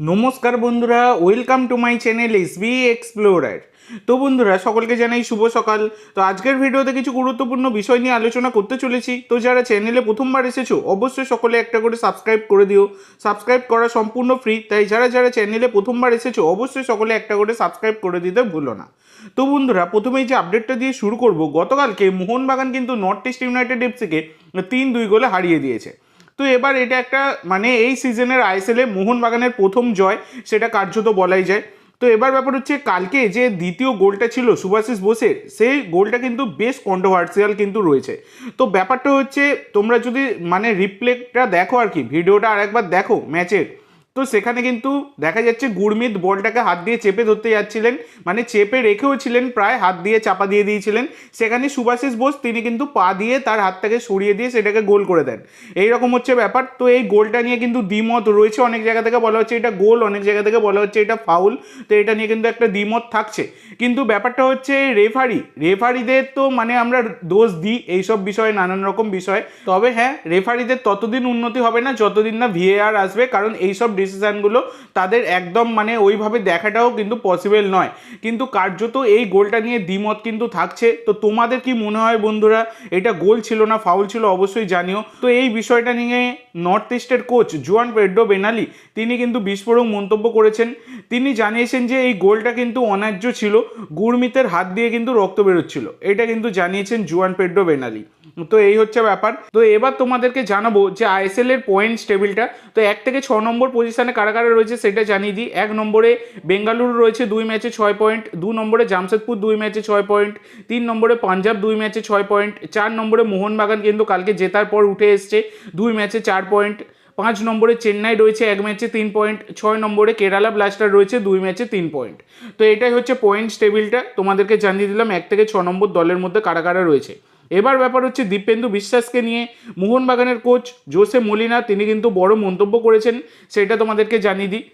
নমস্কার বন্ধুরা welcome to my channel S B explorer তো বন্ধুরা, সকলকে জানাই শুভ সকাল। তো আজকের ভিডিওতে কিছু গুরুত্বপূর্ণ বিষয় নিয়ে আলোচনা করতে চলেছি। তো যারা চ্যানেলে প্রথমবার এসেছ, অবশ্যই সকলে একটা করে সাবস্ক্রাইব করে দিও। সাবস্ক্রাইব করা সম্পূর্ণ ফ্রি তাই যারা যারা চ্যানেলে প্রথমবার এসেছ, অবশ্যই সকলে একটা করে সাবস্ক্রাইব করে দিতে ভুলো না। তো বন্ধুরা, প্রথমেই যে আপডেটটা দিয়ে শুরু করব, গতকালকে মোহনবাগান কিন্তু নর্থ ইস্ট ইউনাইটেড এফসিকে তিন দুই গোলে হারিয়ে দিয়েছে। তো এবার এটা একটা মানে এই সিজনের আইএসএলে মোহনবাগানের প্রথম জয়, সেটা কার্যত বলাই যায়। তো এবার ব্যাপার হচ্ছে, কালকে যে দ্বিতীয় গোলটা ছিল সুভাশিস বোসের, সেই গোলটা কিন্তু বেশ কন্ট্রোভার্সিয়াল কিন্তু রয়েছে। তো ব্যাপারটা হচ্ছে, তোমরা যদি মানে রিপ্লেটা দেখো আর কি, ভিডিওটা আরেকবার দেখো ম্যাচের। তো সেখানে কিন্তু দেখা যাচ্ছে গুরমিত বলটাকে হাত দিয়ে চেপে ধরতে যাচ্ছিলেন মানে চেপে রেখেও ছিলেন প্রায়, হাত দিয়ে চাপা দিয়ে দিয়েছিলেন। সেখানে সুভাশিস বোস তিনি কিন্তু পা দিয়ে তার হাতটাকে সরিয়ে দিয়ে সেটাকে গোল করে দেন। এই রকম হচ্ছে ব্যাপার। তো এই গোলটা নিয়ে কিন্তু দ্বিমত রয়েছে অনেক জায়গা থেকে বলা হচ্ছে এটা গোল, অনেক জায়গা থেকে বলা হচ্ছে এটা ফাউল। তো এটা নিয়ে কিন্তু একটা দ্বিমত থাকছে। কিন্তু ব্যাপারটা হচ্ছে রেফারি, রেফারিদের তো মানে আমরা দোষ দিই এইসব বিষয়ে, নানান রকম বিষয়। তবে হ্যাঁ রেফারিদের ততদিন উন্নতি হবে না, যতদিন না ভিএআর আসবে, কারণ এইসব ডিসিশনগুলো তাদের একদম মানে ওইভাবে দেখাটাও কিন্তু পসিবল নয়। কিন্তু কার্যত এই গোলটা নিয়ে দ্বিমত কিন্তু থাকছে। তো তোমাদের কি মনে হয় বন্ধুরা? এটা গোল ছিল না ফাউল ছিল অবশ্যই জানিও। তো এই বিষয়টা নিয়ে নর্থ ইস্টের কোচ জুয়ান পেড্রো বেনালি, তিনি কিন্তু বিস্ফোরক মন্তব্য করেছেন। তিনি জানিয়েছেন যে এই গোলটা কিন্তু অন্যায্য ছিল, গুরমিতের হাত দিয়ে কিন্তু রক্ত বেরোচ্ছিল। এটা কিন্তু জানিয়েছেন জুয়ান পেড্রো বেনালি। তো এই হচ্ছে ব্যাপার। তো এবার তোমাদেরকে জানাব যে আইএসএল এর পয়েন্টস টেবিলটা তো এক থেকে ছ নম্বর পজিশনে কারা কারা রয়েছে সেটা জানিয়ে দিই। এক নম্বরে বেঙ্গালুরু রয়েছে দুই ম্যাচে ছয় পয়েন্ট, দু নম্বরে জামশেদপুর দুই ম্যাচে ছয় পয়েন্ট, তিন নম্বরে পাঞ্জাব দুই ম্যাচে ছয় পয়েন্ট, চার নম্বরে মোহনবাগান কিন্তু কালকে জেতার পর উঠে এসছে দুই ম্যাচে চার পয়েন্ট, পাঁচ নম্বরে চেন্নাই রয়েছে এক ম্যাচে তিন পয়েন্ট, ছয় নম্বরে কেরালা ব্লাস্টার রয়েছে দুই ম্যাচে তিন পয়েন্ট। তো এটাই হচ্ছে পয়েন্টস টেবিলটা তোমাদেরকে জানিয়ে দিলাম, এক থেকে ছ নম্বর দলের মধ্যে কারা কারা রয়েছে। এবার ব্যাপার হচ্ছে দীপেন্দু বিশ্বাসকে নিয়ে মোহনবাগানের কোচ জোসে মলিনা, তিনি কিন্তু বড় মন্তব্য করেছেন, সেটা তোমাদেরকে জানিয়ে দিই।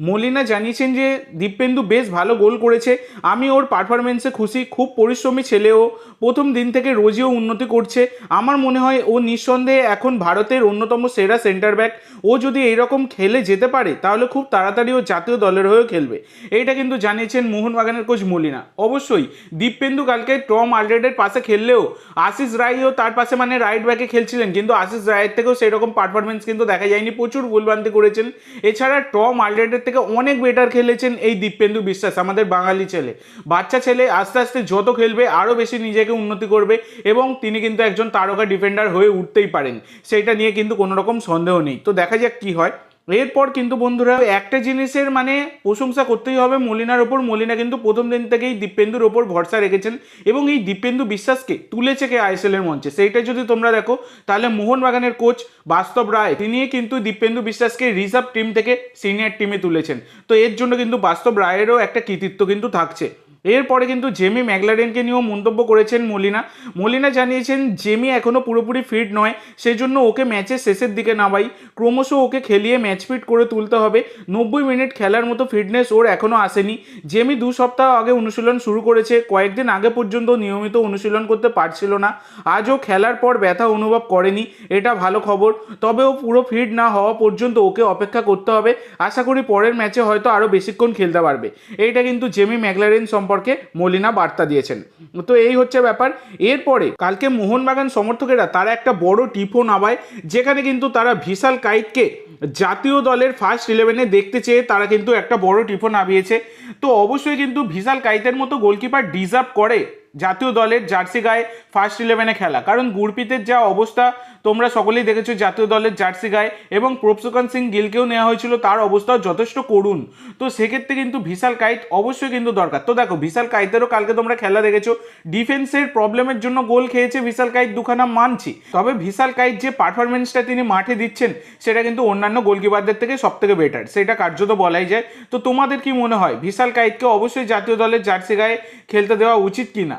মলিনা জানিয়েছেন যে দীপেন্দু বেশ ভালো গোল করেছে। আমি ওর পারফরমেন্সে খুশি, খুব পরিশ্রমী ছেলেও। প্রথম দিন থেকে রোজও উন্নতি করছে। আমার মনে হয় ও নিঃসন্দেহে এখন ভারতের অন্যতম সেরা সেন্টার ব্যাক ও যদি এইরকম খেলে যেতে পারে, তাহলে খুব তাড়াতাড়ি ও জাতীয় দলের হয়েও খেলবে। এইটা কিন্তু জানিয়েছেন মোহনবাগানের কোচ মলিনা। অবশ্যই, দীপেন্দু কালকে টম আলরেডের পাশে খেললেও, আশিস রায়ও তার পাশে মানে রাইট ব্যাকে খেলছিলেন। কিন্তু আশিস রায়ের থেকেও সেরকম পারফরমেন্স কিন্তু দেখা যায়নি। প্রচুর ভুলভ্রান্তি করেছেন। এছাড়া টম আলরেডের থেকে অনেক বেটার খেলেছেন এই দীপেন্দু বিশ্বাস, আমাদের বাঙালি ছেলে। বাচ্চা ছেলে আস্তে আস্তে যত খেলবে আরও বেশি নিজেকে উন্নতি করবে এবং তিনি কিন্তু একজন তারকা ডিফেন্ডার হয়ে উঠতেই পারেন। সেইটা নিয়ে কিন্তু কোনো রকম সন্দেহ নেই। তো দেখা যাক কি হয়। এরপর কিন্তু বন্ধুরা একটা জিনিসের মানে প্রশংসা করতেই হবে, মলিনার ওপর। মলিনা কিন্তু প্রথম দিন থেকেই দীপেন্দুর ওপর ভরসা রেখেছেন এবং এই দীপেন্দু বিশ্বাসকে তুলেছে কে আইএসএল এর মঞ্চে। সেইটা যদি তোমরা দেখো, তাহলে মোহনবাগানের কোচ বাস্তব রায়, তিনি কিন্তু দীপেন্দু বিশ্বাসকে রিজার্ভ টিম থেকে সিনিয়র টিমে তুলেছেন। তো এর জন্য কিন্তু বাস্তব রায়েরও একটা কৃতিত্ব কিন্তু থাকছে। এরপরে কিন্তু জেমি ম্যাগলারেনকে নিয়েও মন্তব্য করেছেন মলিনা। মলিনা জানিয়েছেন, জেমি এখনও পুরোপুরি ফিট নয়, সেজন্য ওকে ম্যাচের শেষের দিকে নামাই। ক্রমশ ওকে খেলিয়ে ম্যাচ ফিট করে তুলতে হবে। নব্বই মিনিট খেলার মতো ফিটনেস ওর এখনও আসেনি। জেমি দু সপ্তাহ আগে অনুশীলন শুরু করেছে। কয়েকদিন আগে পর্যন্ত নিয়মিত অনুশীলন করতে পারছিল না। আজও খেলার পর ব্যথা অনুভব করেনি। এটা ভালো খবর। তবে ও পুরো ফিট না হওয়া পর্যন্ত ওকে অপেক্ষা করতে হবে। আশা করি পরের ম্যাচে হয়তো আরও বেশিক্ষণ খেলতে পারবে। এইটা কিন্তু জেমি ম্যাগলারেন সম্পর্কে মলিনা বার্তা দিয়েছেন। তো এই হচ্ছে ব্যাপার। এরপরে কালকে মোহনবাগান সমর্থকেরা তারা একটা বড় টিফো নামায়, যেখানে কিন্তু তারা ভিশাল কাইককে জাতীয় দলের ফার্স্ট ইলেভেনে দেখতে চেয়ে তারা কিন্তু একটা বড় টিফো নামিয়েছে। তো অবশ্যই কিন্তু ভিশাল কাইতের মতো গোলকিপার ডিজার্ভ করে। জাতীয় দলের জার্সি গায়ে ফার্স্ট ইলেভেনে খেলা। কারণ গুরপিতের যা অবস্থা, তোমরা সকলেই দেখেছ জাতীয় দলের জার্সি গায়ে এবং প্রপসুকান সিং গিলকেও নেওয়া হয়েছিল, তার অবস্থাও যথেষ্ট করুন তো সেক্ষেত্রে কিন্তু ভিশাল কাইট অবশ্যই কিন্তু দরকার। তো দেখো, ভিশাল কাইতেরও কালকে তোমরা খেলা দেখেছ। ডিফেন্সের প্রবলেমের জন্য গোল খেয়েছে ভিশাল কাইট দুখানা মানছি। তবে ভিশাল কাইট যে পারফরমেন্সটা তিনি মাঠে দিচ্ছেন, সেটা কিন্তু অন্যান্য গোলকিপারদের থেকে সব থেকে বেটার সেটা কার্যত বলাই যায়। তো তোমাদের কি মনে হয়, ভিশাল কাইটকে অবশ্যই জাতীয় দলের জার্সি গায়ে খেলতে দেওয়া উচিত কি না